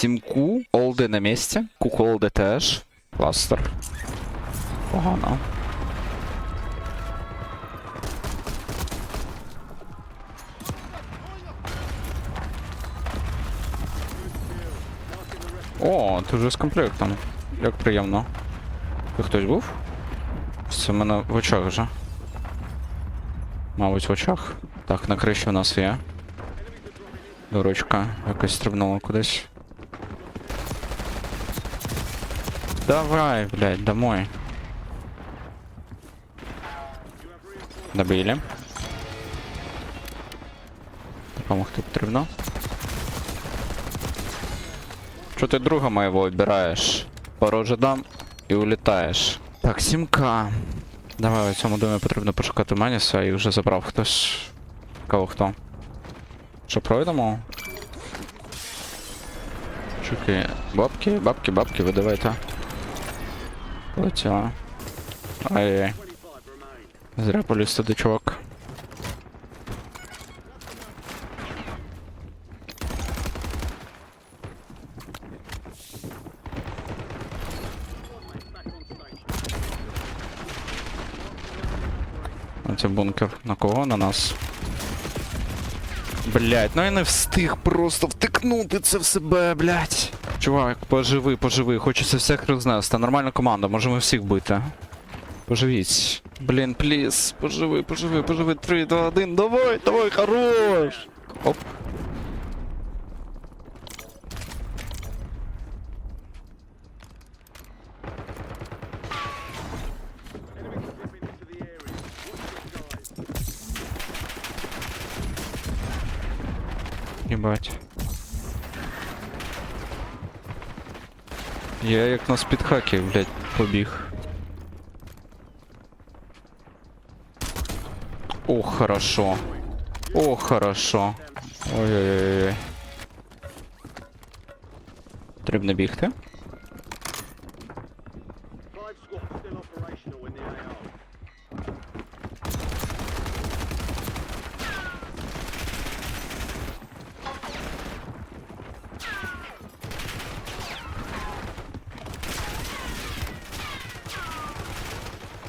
Сімку, олди на місці. Куку олди теж. Кластер. Погано. О, ти вже з комплектом. Як приємно. Ти хтось був? Це в мене в очах вже. Мабуть, в очах. Так, на криші у нас є. Дурочка якось стрибнула кудись. Давай, блядь, домой. Добили. Допомогти потрібно. Що ти друга моєго відбираєш? Пороже дам і улітаєш. Так, 7К. Давай у цьому домі потрібно пошукати Маніса і вже забрав хтось. Кого хто? Що пройдемо? Чуки. Бабки, бабки, бабки, ви давайте. Полетіла. Ай-яй. Зря поліз туди, чувак. Оце бункер. На кого? На нас. Блять, ну я не встиг просто втикнути це в себе, блять. Чувак, поживи, поживи, хочеться всіх рознести. Нормальна команда, можемо всіх бити. Поживіть. Блін, пліз, поживи, поживи, поживи. 3, 2, 1, давай, давай, хорош. Оп. Ебать. Я як на спідхакі, блядь, побіг. О, хорошо. О, хорошо. Ой-ой-ой. Треба бігти.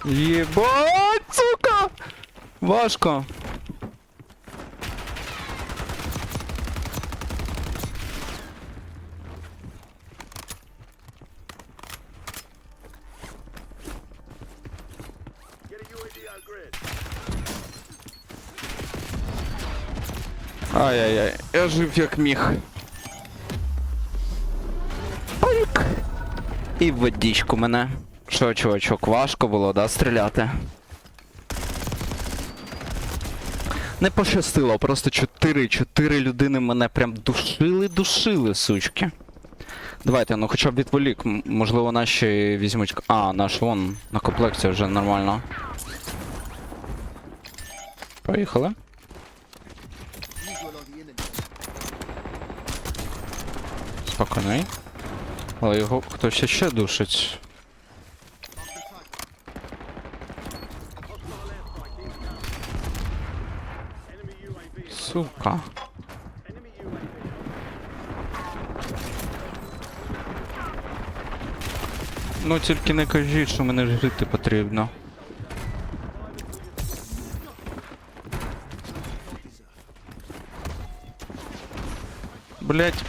Єбать, сука! Важко. Ай-яй-яй, я жив як міг. Пик. І водичку мене. Що, чувачок, важко було, да, стріляти? Не пощастило, просто 4, 4 людини мене прям душили, душили, сучки. Давайте, ну хоча б відволік, можливо, наші візьмуть. А, наш вон на комплекті вже нормально. Поїхали. Спокійний. Але його хтось ще душить. Сука. Ну тільки не кажіть, що мене жити потрібно. Блять.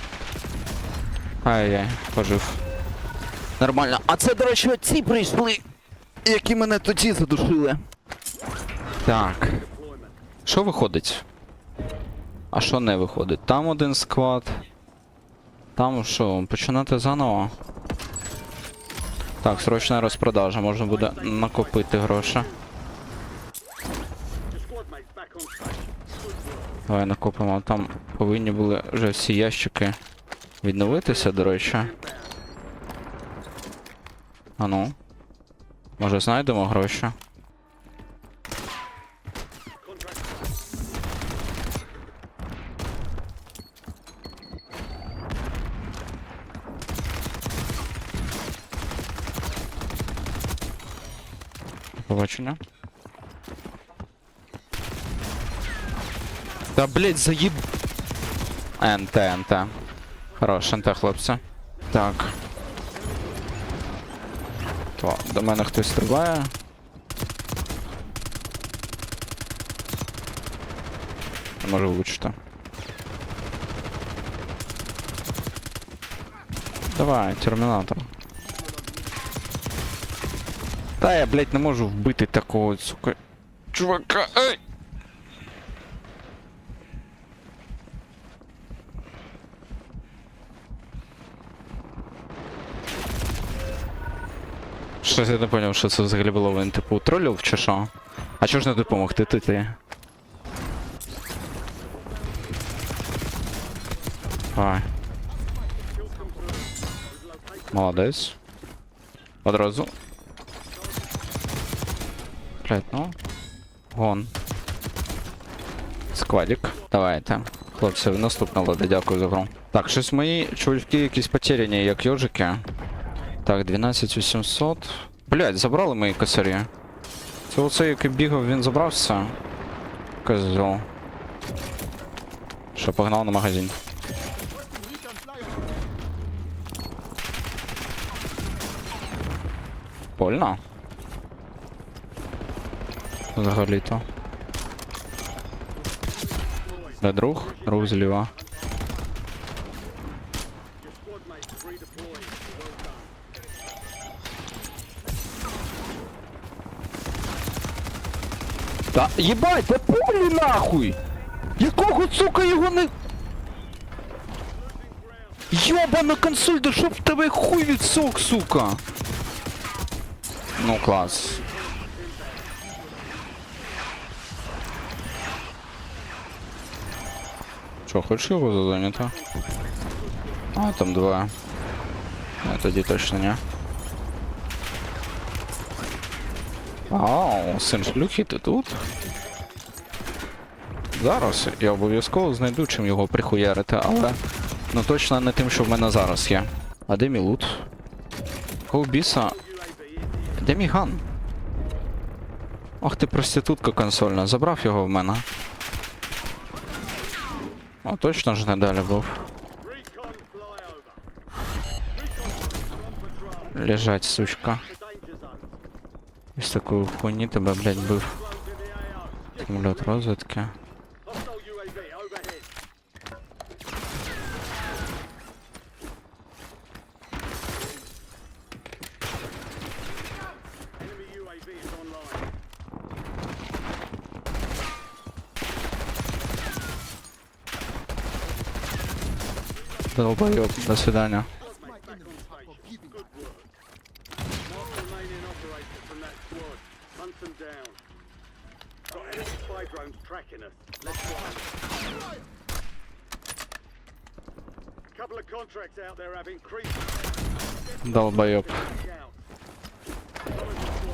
Ай-яй, пожив. Нормально. А це, до речі, ці прийшли, які мене тоді задушили. Так. Що виходить? А що не виходить? Там один склад. Там що, починати заново? Так, срочна розпродажа, можна буде накопити гроші. Давай накопимо. Там повинні були вже всі ящики відновитися, до речі. А ну. Може знайдемо гроші? Побачення. Та блять, заїб. НТ, НТ. Хорош, анте, хлопці. Так. То, до мене хтось стрибає. Не можу влучити. Давай, термінатор. Та я, блядь, не можу вбити такого, сука. Чувака, ей! Щось я не поняв, що це взагалі було він типу тролів чи що? А чого ж не допомогти ти ти? Давай. Молодець. Одразу. Блять, ну. Гон. Складик. Давайте. Хлопці, наступна лода, дякую за гру. Так, щось мої чувачки якісь потеряні, як йожики. Так, 12800. Блять, забрали мої косарі. Це оцей, який бігав, він забрався. Козел. Що, погнав на магазин. Больно? Взагалі-то. Де друг? Друг зліва. Та їбать, де пулі нахуй! Якого сука його не. Йобана консоль, да щоб в тебе хуй відсок, сука! Ну клас. Що, хочеш його зайняти? А, там два. А, тоді точно не. Ау, син шлюхи, ти тут? Зараз я обов'язково знайду чим його прихуярити, але ну точно не тим, що в мене зараз є. А де мій лут? Кого біса? Де мій ган? Ох ти проститутка консольна, забрав його в мене. О, точно ж не далі був. Recon flyover. Recon on patrol. Лежать, сучка. The danger zone. Із такої хуйні тебе, блядь, бив. Drones in the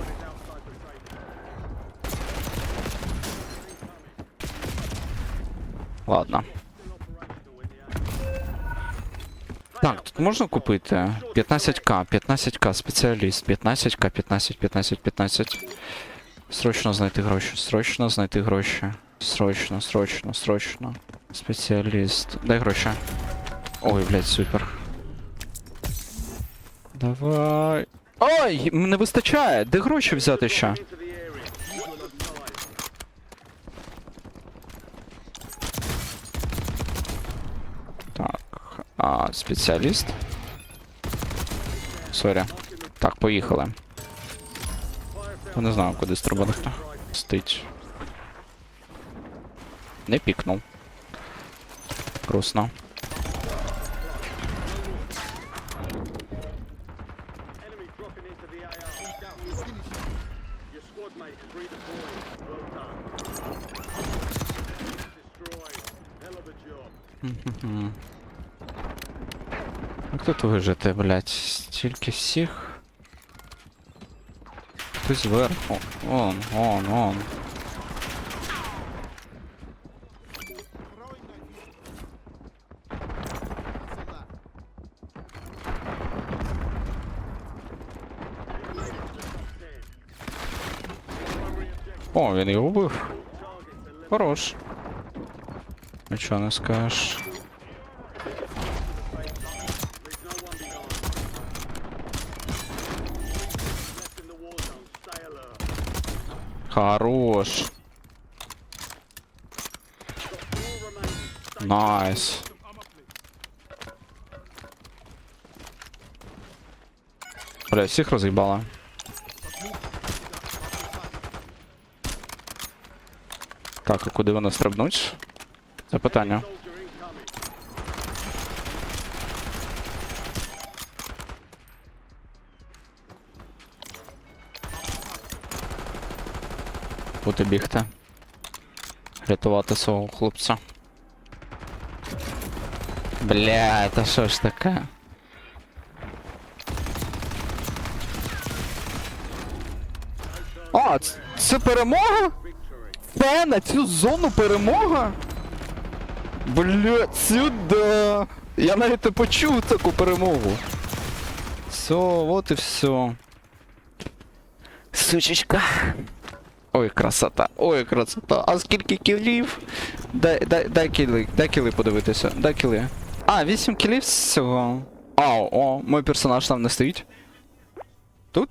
Is outside the safe. Ладно. Так, тут можна купити 15к, 15к, спеціаліст, 15к, 15, 15, 15. Срочно знайти гроші, срочно знайти гроші. Срочно, срочно, срочно. Спеціаліст. Дай гроші. Ой, блядь, супер. Давай. Ой, не вистачає. Де гроші взяти ще? Спеціаліст. Сорі. Так, поїхали. Не знаю, куди стрибати. Стить. Не пікнув. Грустно. Enemy тут вижити, блядь? Стільки всіх. Хтось зверху. Он, он, он. О, він його вбив. Хорош. Нічого не скажеш. Хорош. Найс. Бля, всіх роз'їбала. Так, а куди вона стрибнуть? Це питання. Куди бігти? Рятувати свого хлопця. Бля, та що ж таке? А, це перемога? Це на цю зону перемога? Бля, сюди. Я навіть не почув таку перемогу. Все, от і все. Сучечка. Ой, красота, ой, красота. А скільки кілів? Дай, дай, дай кіли, дай кіли подивитися, дай кіли. А, 8 кілів з цього. А, о, мой персонаж там не стоїть. Тут.